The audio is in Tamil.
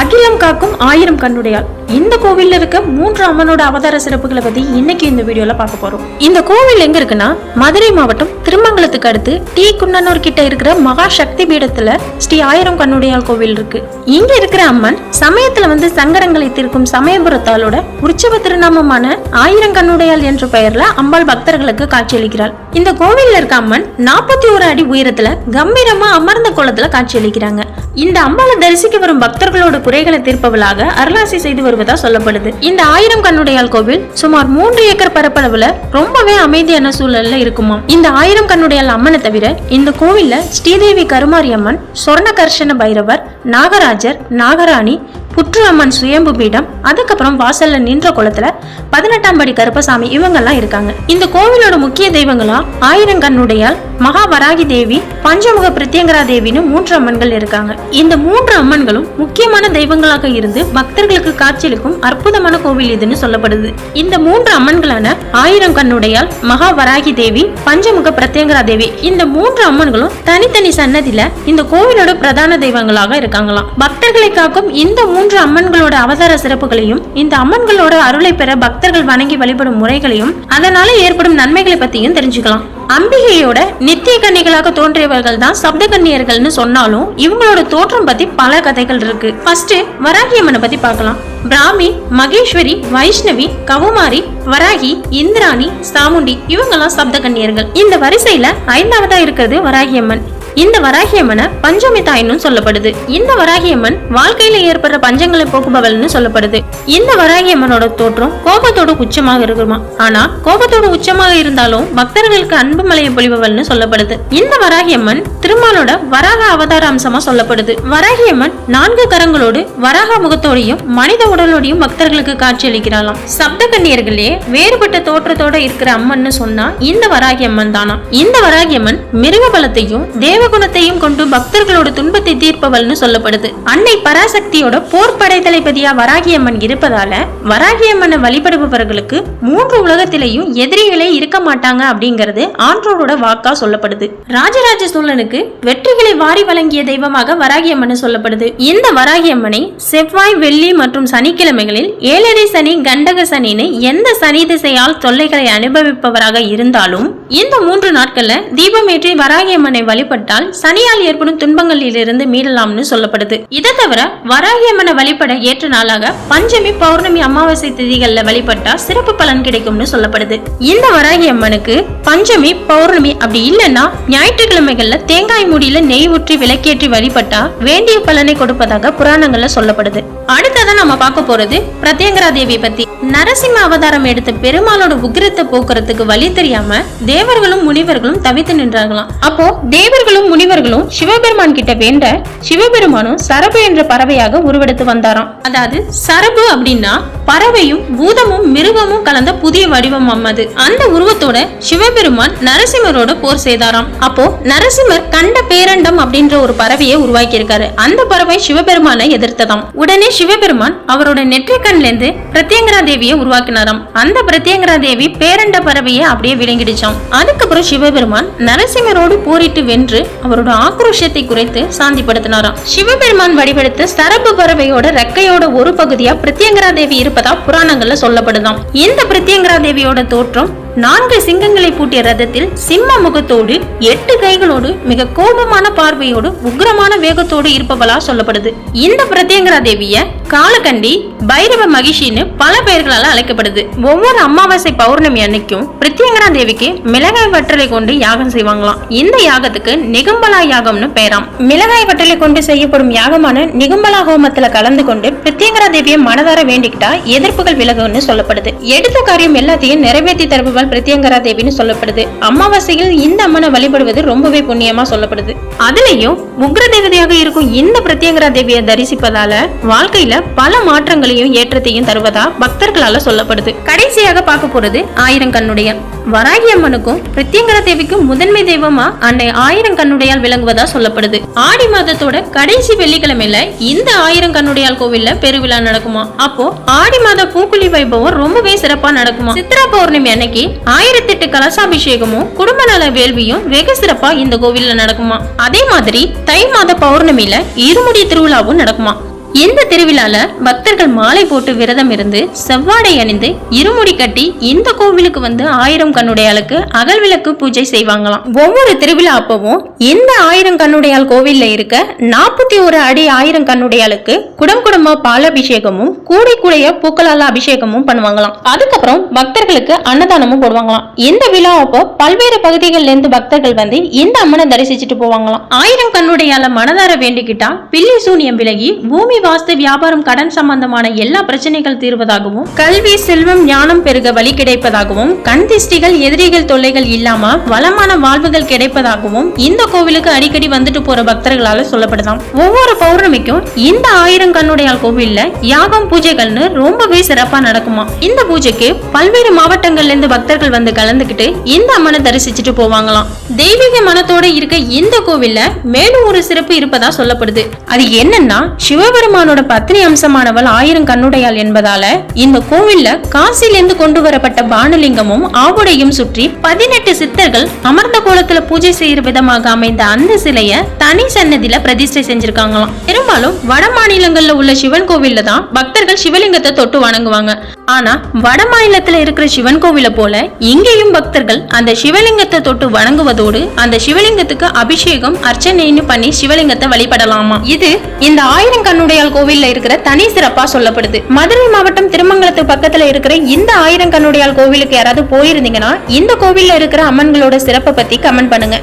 அகிலம் காக்கும் ஆயிரம் கண்ணுடையாள். இந்த கோவிலில் இருக்க மூன்று அம்மனோட அவதார சிறப்புகளை பத்தி இன்னைக்கு இந்த வீடியோல பார்க்க போறோம். இந்த கோவில் எங்க இருக்குன்னா மதுரை மாவட்டம் திருமங்கலத்துக்கு அடுத்து டி குன்னனூர் கிட்ட இருக்கிற மகா சக்தி பீடத்துல ஸ்ரீ ஆயிரம் கண்ணுடையாள் கோவில் இருக்கு. இங்க இருக்கிற அம்மன் சமயத்துல வந்து சங்கடங்களை தீர்க்கும் சமயபுரத்தாலோட உற்சவ திருநாமமான ஆயிரம் கண்ணுடையாள் என்ற பெயர்ல அம்பாள் பக்தர்களுக்கு காட்சியளிக்கிறாள். இந்த கோவில்ல இருக்க அம்மன் நாற்பத்தி ஒரு அடி உயரத்துல கம்பீரமா அமர்ந்த கோலத்துல காட்சியளிக்கிறாங்க. இந்த அம்பாளை தரிசிக்க வரும் பக்தர்களோட குறைகளை தீர்ப்பவளாக அருளாசி செய்து வருவதா சொல்லப்படுது. இந்த ஆயிரம் கண்ணுடையால் கோவில் சுமார் மூன்று ஏக்கர் பரப்பளவுல ரொம்பவே அமைதியான சூழல்ல இருக்குமாம். இந்த ஆயிரம் கண்ணுடையால் அம்மனை தவிர இந்த கோவில்ல ஸ்ரீதேவி கருமாரி அம்மன் சொர்ணகர்ஷண பைரவர் நாகராஜர் நாகராணி புற்று அம்மன் சுயம்பு பீடம் அதுக்கப்புறம் வாசல்ல நின்ற குளத்துல பதினெட்டாம் படி கருப்பசாமி இவங்கெல்லாம் இருக்காங்க. இந்த கோவிலோட முக்கிய தெய்வங்களா ஆயிரம் கண்ணுடையால் தேவி பஞ்சமுக பிரத்யங்கரா தேவின்னு மூன்று அம்மன்கள் இருக்காங்க. இந்த மூன்று அம்மன்களும் முக்கியமான தெய்வங்களாக இருந்து பக்தர்களுக்கு காட்சியளிக்கும் அற்புதமான கோவில் இதுன்னு சொல்லப்படுது. இந்த மூன்று அம்மன்களான ஆயிரம் கண்ணுடையால் மகாவராகி தேவி பஞ்சமுக பிரத்யங்கரா தேவி இந்த மூன்று அம்மன்களும் தனித்தனி சன்னதியில இந்த கோவிலோட பிரதான தெய்வங்களாக இருக்காங்களாம். பக்தர்களை காக்கும் இந்த மூன்று அம்மன்களோட அவதார சிறப்புகளையும் இந்த அம்மன்களோட அருளை பெற பக்தர்கள் வணங்கி வழிபடும் முறைகளையும் அதனால ஏற்படும் நன்மைகளை பத்தியும் தெரிஞ்சுக்கலாம். அம்பிகையோட நித்திய கன்னிகளாக தோன்றியவர்கள் தான் சப்த கன்னியர்கள்னு சொன்னாலும் இவங்களோட தோற்றம் பத்தி பல கதைகள் இருக்கு. ஃபர்ஸ்ட் வராகியம்மனை பத்தி பார்க்கலாம். பிராமி மகேஸ்வரி வைஷ்ணவி கவுமாரி வராகி இந்திராணி சாமுண்டி இவங்கெல்லாம் சப்த கன்னியர்கள். இந்த வரிசையில ஐந்தாவதா இருக்கிறது வராகியம்மன் இந்த வராகியம்மனை பஞ்சமி தாயினும் சொல்லப்படுது. இந்த வராகியம்மன் வாழ்க்கையில ஏற்படுற பஞ்சங்களை போக்குபவள்னு சொல்லப்படுது. இந்த வராகியம்மனோட தோற்றம் கோபத்தோட உச்சமாக இருக்குமா? ஆனா கோபத்தோட உச்சமாக இருந்தாலும் பக்தர்களுக்கு அன்பு மலையை பொழிபவள்னு சொல்லப்படுது. இந்த வராகியம்மன் திருமாலோட வராக அவதார அம்சமா சொல்லப்படுது. வராகியம்மன் நான்கு கரங்களோடு வராக முகத்தோடையும் மனித உடலோடையும் பக்தர்களுக்கு காட்சியளிக்கிறாளாம். சப்த கன்னியர்களே வேறுபட்ட தோற்றத்தோட இருக்கிற அம்மன் சொன்னா இந்த வராகியம்மன் தானா? இந்த வராகியம்மன் மிருக பலத்தையும் தேவ குணத்தையும் கொண்டு பக்தர்களோட துன்பத்தை தீர்ப்பவள்னு சொல்லப்படுது. அன்னை பராசக்தியோட போர் படைத்தளபதியா வராகியம்மன் இருப்பதால வராகியம்மனை வழிபடுபவர்களுக்கு மூன்று உலகத்திலேயும் எதிரிகளே இருக்க மாட்டாங்க அப்படிங்கிறது ஆன்றோரோட வாக்கா சொல்லப்படுது. ராஜராஜ சோழனுக்கு வெற்றிகளை வாரி வழங்கிய தெய்வமாக வராகியம்மன் சொல்லப்படுது. இந்த வராகியம்மனை செவ்வாய் வெள்ளி மற்றும் சனிக்கிழமைகளில் ஏழரை சனி கண்டக சனின்னு எந்த சனி திசையால் தொல்லைகளை அனுபவிப்பவராக இருந்தாலும் இந்த மூன்று நாட்களில் தீபமேற்றி வராகியம்மனை வழிபட்டால் சனியால் ஏற்படும் துன்பங்களிலிருந்து மீளலாம்னு சொல்லப்படுது. இதை தவிர வராகியம்மனை வழிபட ஏற்ற நாளாக பஞ்சமி பௌர்ணமி அமாவாசை திதிகளில் வழிபட்டா சிறப்பு பலன் கிடைக்கும்னு சொல்லப்படுது. இந்த வராகியம்மனுக்கு பஞ்சமி பௌர்ணமி அப்படி இல்லைன்னா ஞாயிற்றுக்கிழமைகள்ல தேங்காய் மூடியில நெய் ஊற்றி விளக்கேற்றி வழிபட்டா வேண்டிய பலனை கொடுப்பதாக புராணங்கள்ல சொல்லப்படுது. அடுத்ததான் நம்ம பார்க்க போறது பிரத்யங்கரா தேவி பத்தி. நரசிம்ம அவதாரம் எடுத்த பெருமாளோட உக்கிரத்தை போக்குறதுக்கு வழி தெரியாம தேவர்களும் முனிவர்களும் தவித்து நின்றார்களாம். அப்போ தேவர்களும் முனிவர்களும் சிவபெருமான் கிட்ட வேண்ட சிவபெருமானும் சரபு என்ற பறவையாக உருவெடுத்து வந்தாராம். அதாவது சரபு அப்படின்னா பறவையும் பூதமும் மிருகமும் கலந்த புதிய வடிவம் அம்மது அந்த உருவத்தோட சிவபெருமான் நரசிம்மரோட போர் செய்தாராம். அப்போ நரசிம்மர் கண்ட பேரண்டம் அப்படின்ற ஒரு பறவையை உருவாக்கி இருக்காரு அந்த பறவை சிவபெருமானை எதிர்த்ததாம். உடனே சிவபெருமான் அவரோட நெற்றிக்கண்ல இருந்து பிரத்யங்கரா தேவியை உருவாக்கினாராம். அந்த பிரத்யங்கரா தேவி பேரண்ட பறவையை அப்படியே விளங்கிடுச்சாம் அதுக்கப்புறம் சிவபெருமான் நரசிம்மரோடு போரிட்டு வென்று அவரோட ஆக்ரோஷத்தை குறைத்து சாந்திப்படுத்தினாராம். சிவபெருமான் வடிவெடுத்த சரபு பறவையோட ரெக்கையோட ஒரு பகுதியா பிரத்யங்கரா தேவி இருப்பதா புராணங்கள்ல சொல்லப்படுதாம். இந்த பிரத்யங்கரா தேவியோட தோற்றம் நான்கு சிங்கங்களை பூட்டிய ரதத்தில் சிம்ம முகத்தோடு எட்டு கைகளோடு மிக கோபமான பார்வையோடு உக்ரமான வேகத்தோடு இருப்பவளா சொல்லப்படுது. இந்த பிரத்யங்கரா தேவிய காலகண்டி பைரவ மகிஷின்னு பல பெயர்களால் அழைக்கப்படுது. ஒவ்வொரு அமாவாசை பௌர்ணமி அன்னைக்கும் பிரத்யங்கரா தேவிக்கு மிளகாய் வற்றலை கொண்டு யாகம் செய்வாங்களாம். இந்த யாகத்துக்கு நிகம்பலா யாகம்னு பெயராம். மிளகாய் வற்றலை கொண்டு செய்யப்படும் யாகமான நிகம்பலா ஹோமத்துல கலந்து கொண்டு பிரத்யங்கரா தேவியை மனதார வேண்டிக்கிட்டா எதிர்ப்புகள் விலகும்னு சொல்லப்படுது. எடுத்த காரியம் எல்லாத்தையும் நிறைவேற்றி தருபவள் பிரத்யங்கரா தேவின்னு சொல்லப்படுது. அமாவாசையில் இந்த அம்மனை வழிபடுவது ரொம்பவே புண்ணியமா சொல்லப்படுது. அதுலயும் உக்ர தேவதையாக இருக்கும் இந்த பிரத்யங்கரா தேவியை தரிசிப்பதால வாழ்க்கையில பல மாற்றங்களையும் ஏற்றத்தையும் தருவதா பக்தர்களால சொல்லப்படுது. கடைசியாக பார்க்க போறது ஆயிரம் கண்ணுடைய. வராகி அம்மனுக்கும் பிரத்யங்கரா தேவிக்கும் முதன்மை தெய்வமா அன்னை ஆயிரம் கண்ணுடையால் விளங்குவதா சொல்லப்படுது. ஆடி மாதத்தோட கடைசி வெள்ளிக்கிழமையில இந்த ஆயிரம் கண்ணுடையால் கோவில்ல பெருவிழா நடக்குமா? அப்போ ஆடி மாத பூக்குழி வைபவம் ரொம்பவே சிறப்பா நடக்குமா? சித்ரா பௌர்ணமி அன்னைக்கு ஆயிரத்தெட்டு கலசாபிஷேகமும் குடும்ப நல வேள்வியும் வெகு சிறப்பா இந்த கோவில்ல நடக்குமா? அதே மாதிரி தை மாத பௌர்ணமியில இருமுடி திருவிழாவும் நடக்குமா? இந்த திருவிழால பக்தர்கள் மாலை போட்டு விரதம் இருந்து செவ்வாடை அணிந்து இருமுடி கட்டி இந்த கோவிலுக்கு வந்து ஆயிரம் கண்ணுடையாளுக்கு அகல் விளக்கு பூஜை செய்வாங்களாம். ஒவ்வொரு திருவிழா அப்பவும் இந்த ஆயிரம் கண்ணுடையாள் கோவில்ல இருக்க நாற்பத்தி ஒரு அடி ஆயிரம் கண்ணுடையாளுக்கு குடம் குடமா பாலாபிஷேகமும் கூடை கூடைய பூக்களால அபிஷேகமும் பண்ணுவாங்களாம். அதுக்கப்புறம் பக்தர்களுக்கு அன்னதானமும் போடுவாங்களாம். இந்த விழா அப்போ பல்வேறு பகுதிகள்ல இருந்து பக்தர்கள் வந்து இந்த அம்மனை தரிசிச்சுட்டு போவாங்களாம். ஆயிரம் கண்ணுடையால மனதார வேண்டிக்கிட்டா பில்லி சூனியம் விலகி பூமி வாஸ்து வியாபாரம் கடன் சம்பந்தமான எல்லா பிரச்சனைகள் தீர்வதாகவும் கல்வி செல்வம் ஞானம் பெருக வழி கிடைப்பதாகவும் கண் திஷ்டிகள் எதிரிகள் தொல்லைகள் இல்லாம வளமான வாழ்வுகள் கிடைப்பதாகவும் இந்த கோவிலுக்கு அடிக்கடி வந்துட்டு போற பக்தர்களால சொல்லப்படுதாம். ஒவ்வொரு பௌர்ணமிக்கும் இந்த ஆயிரம் கண்ணுடையால் கோவில்ல யாகம் பூஜைகள்னு ரொம்பவே சிறப்பா நடக்குமா? இந்த பூஜைக்கு பல்வேறு மாவட்டங்கள்ல இருந்து பக்தர்கள் வந்து கலந்துகிட்டு இந்த அம்மனை தரிசிச்சுட்டு போவாங்களாம். தெய்வீக மனத்தோட இருக்க இந்த கோவில்ல மேலும் ஒரு சிறப்பு இருப்பதா சொல்லப்படுது. அது என்னன்னா சிவபெருமானோட பத்னி அம்சமானவள் ஆயிரம் கண்ணுடையாள் என்பதால இந்த கோவில்ல காசிலிருந்து கொண்டு வரப்பட்ட பானலிங்கமும் ஆவுடையும் சுற்றி பதினெட்டு சித்தர்கள் அமர்ந்த கோலத்துல பூஜை செய்யற விதமாக அமைந்த அந்த சிலைய தனி சன்னதியில பிரதிஷ்டை செஞ்சிருக்காங்களாம். பெரும்பாலும் வட மாநிலங்கள்ல உள்ள சிவன் கோவில்ல தான் பக்தர்கள் சிவலிங்கத்தை தொட்டு வணங்குவாங்க. ஆனா வட மாநிலத்துல இருக்கிற சிவன் கோவில போல இங்கேயும் பக்தர்கள் அந்த சிவலிங்கத்தை தொட்டு வணங்குவதோடு அந்த சிவலிங்கத்துக்கு அபிஷேகம் அர்ச்சனைன்னு பண்ணி சிவலிங்கத்தை வழிபடலாமா. இது இந்த ஆயிரம் கண்ணுடைய கண்ணுடையால் கோவில்ல இருக்கிற தனி சிறப்பா சொல்லப்படுது. மதுரை மாவட்டம் திருமங்கலத்து பக்கத்துல இருக்கிற இந்த ஆயிரம் கண்ணுடையால் கோவிலுக்கு யாராவது போயிருந்தீங்கன்னா இந்த கோவில்ல இருக்கிற அம்மன்களோட சிறப்பை பத்தி கமெண்ட் பண்ணுங்க.